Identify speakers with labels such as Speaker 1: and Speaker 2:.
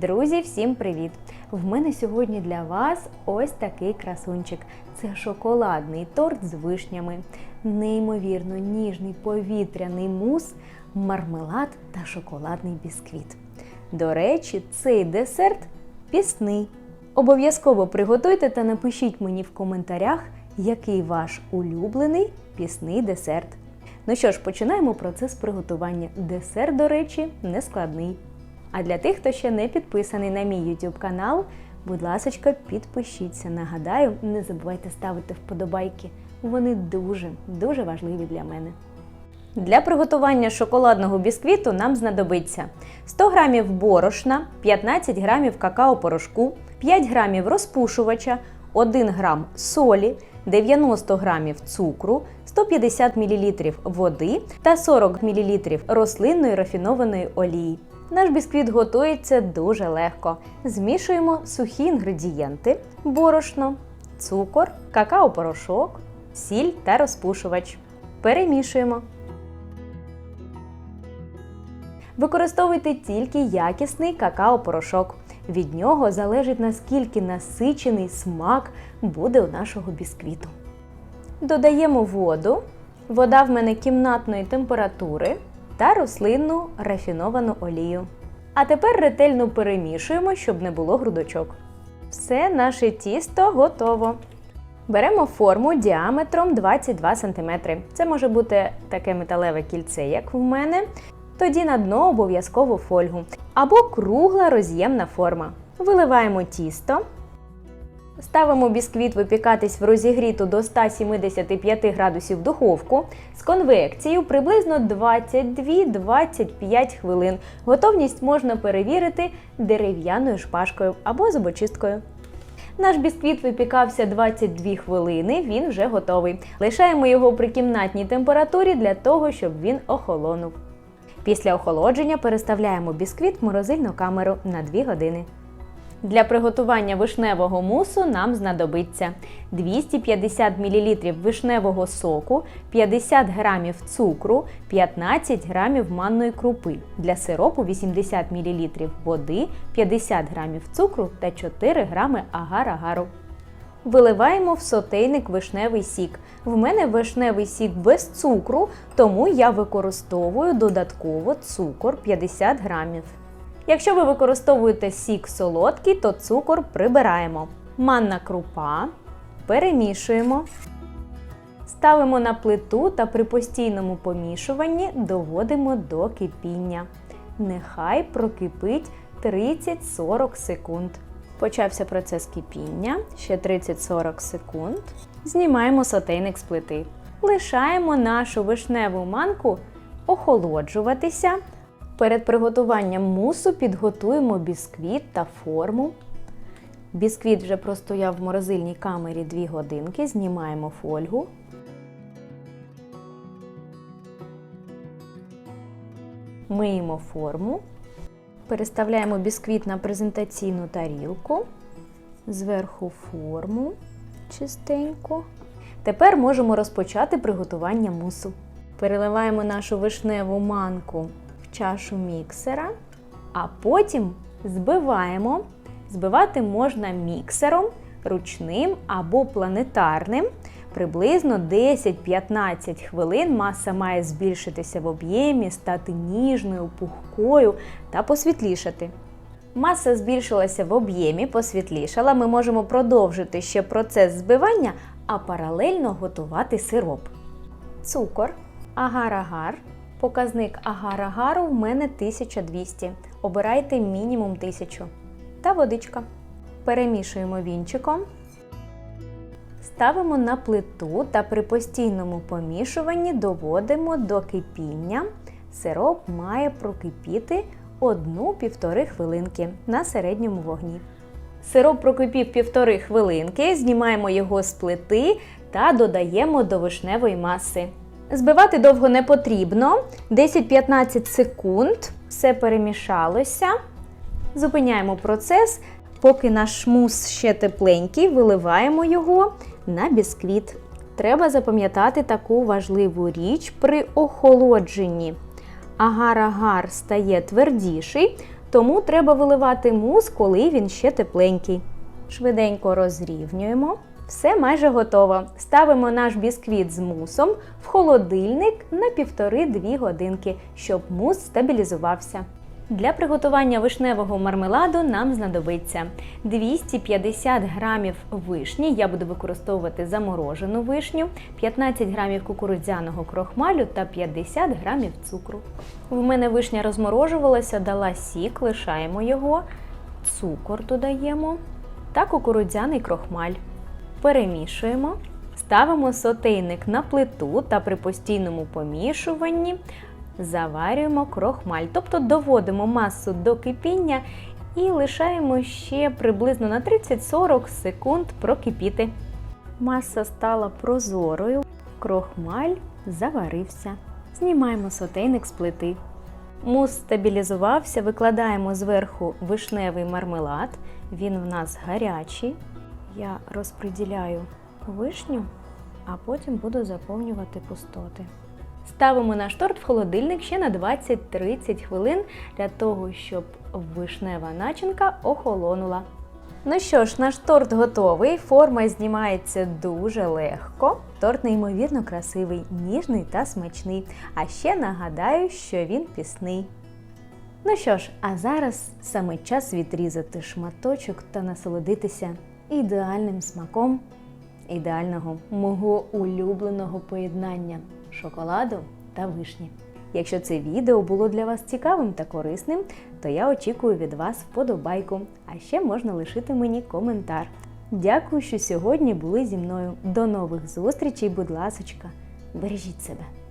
Speaker 1: Друзі, всім привіт! В мене сьогодні для вас ось такий красунчик. Це шоколадний торт з вишнями, неймовірно ніжний повітряний мус, мармелад та шоколадний бісквіт. До речі, цей десерт пісний. Обов'язково приготуйте та напишіть мені в коментарях, який ваш улюблений пісний десерт. Ну що ж, починаємо процес приготування. Десерт, до речі, не складний. А для тих, хто ще не підписаний на мій YouTube канал, будь ласка, підпишіться. Нагадаю, не забувайте ставити вподобайки. Вони дуже дуже важливі для мене. Для приготування шоколадного бісквіту нам знадобиться 100 г борошна, 15 г какао-порошку, 5 г розпушувача, 1 г солі, 90 г цукру, 150 мл води та 40 мл рослинної рафінованої олії. Наш бісквіт готується дуже легко. Змішуємо сухі інгредієнти: борошно, цукор, какао-порошок, сіль та розпушувач. Перемішуємо. Використовуйте тільки якісний какао-порошок. Від нього залежить наскільки насичений смак буде у нашого бісквіту. Додаємо воду. Вода в мене кімнатної температури та рослинну рафіновану олію. А тепер ретельно перемішуємо, щоб не було грудочок. Все, наше тісто готово. Беремо форму діаметром 22 см. Це може бути таке металеве кільце, як в мене. Тоді на дно обов'язково фольгу або кругла роз'ємна форма. Виливаємо тісто. Ставимо бісквіт випікатись в розігріту до 175 градусів духовку з конвекцією приблизно 22-25 хвилин. Готовність можна перевірити дерев'яною шпажкою або зубочисткою. Наш бісквіт випікався 22 хвилини, він вже готовий. Лишаємо його при кімнатній температурі для того, щоб він охолонув. Після охолодження переставляємо бісквіт в морозильну камеру на 2 години. Для приготування вишневого мусу нам знадобиться 250 мл вишневого соку, 50 г цукру, 15 г манної крупи. Для сиропу 80 мл води, 50 г цукру та 4 г агар-агару. Виливаємо в сотейник вишневий сік. В мене вишневий сік без цукру, тому я використовую додатково цукор 50 грамів. Якщо ви використовуєте сік солодкий, то цукор прибираємо. Манна крупа перемішуємо. Ставимо на плиту та при постійному помішуванні доводимо до кипіння. Нехай прокипить 30-40 секунд. Почався процес кипіння, ще 30-40 секунд. Знімаємо сотейник з плити. Лишаємо нашу вишневу манку охолоджуватися. Перед приготуванням мусу підготуємо бісквіт та форму. Бісквіт вже простояв в морозильній камері 2 годинки, знімаємо фольгу. Миємо форму. Переставляємо бісквіт на презентаційну тарілку, зверху форму чистенько. Тепер можемо розпочати приготування мусу. Переливаємо нашу вишневу манку чашу міксера, а потім збиваємо. Збивати можна міксером, ручним або планетарним. Приблизно 10-15 хвилин маса має збільшитися в об'ємі, стати ніжною, пухкою та посвітлішати. Маса збільшилася в об'ємі, посвітлішала. Ми можемо продовжити ще процес збивання, а паралельно готувати сироп. Цукор, агар-агар. Показник агар-агару в мене 1200. Обирайте мінімум 1000. Та водичка. Перемішуємо вінчиком. Ставимо на плиту та при постійному помішуванні доводимо до кипіння. Сироп має прокипіти 1-1,5 хвилинки на середньому вогні. Сироп прокипів півтори хвилинки, знімаємо його з плити та додаємо до вишневої маси. Збивати довго не потрібно. 10-15 секунд. Все перемішалося. Зупиняємо процес. Поки наш мус ще тепленький, виливаємо його на бісквіт. Треба запам'ятати таку важливу річ при охолодженні. Агар-агар стає твердіший, тому треба виливати мус, коли він ще тепленький. Швиденько розрівнюємо. Все майже готово. Ставимо наш бісквіт з мусом в холодильник на 1,5-2 годинки, щоб мус стабілізувався. Для приготування вишневого мармеладу нам знадобиться 250 грамів вишні. Я буду використовувати заморожену вишню, 15 грамів кукурудзяного крохмалю та 50 грамів цукру. В мене вишня розморожувалася, дала сік, лишаємо його, цукор додаємо та кукурудзяний крохмаль. Перемішуємо. Ставимо сотейник на плиту та при постійному помішуванні заварюємо крохмаль, тобто доводимо масу до кипіння і лишаємо ще приблизно на 30-40 секунд прокипіти. Маса стала прозорою, крохмаль заварився. Знімаємо сотейник з плити. Мус стабілізувався, викладаємо зверху вишневий мармелад. Він в нас гарячий. Я розподіляю вишню, а потім буду заповнювати пустоти. Ставимо наш торт в холодильник ще на 20-30 хвилин для того, щоб вишнева начинка охолонула. Ну що ж, наш торт готовий, форма знімається дуже легко. Торт неймовірно красивий, ніжний та смачний. А ще нагадаю, що він пісний. Ну що ж, а зараз саме час відрізати шматочок та насолодитися ідеальним смаком ідеального мого улюбленого поєднання шоколаду та вишні. Якщо це відео було для вас цікавим та корисним, то я очікую від вас вподобайку, а ще можна лишити мені коментар. Дякую, що сьогодні були зі мною. До нових зустрічей, будь ласочка, бережіть себе!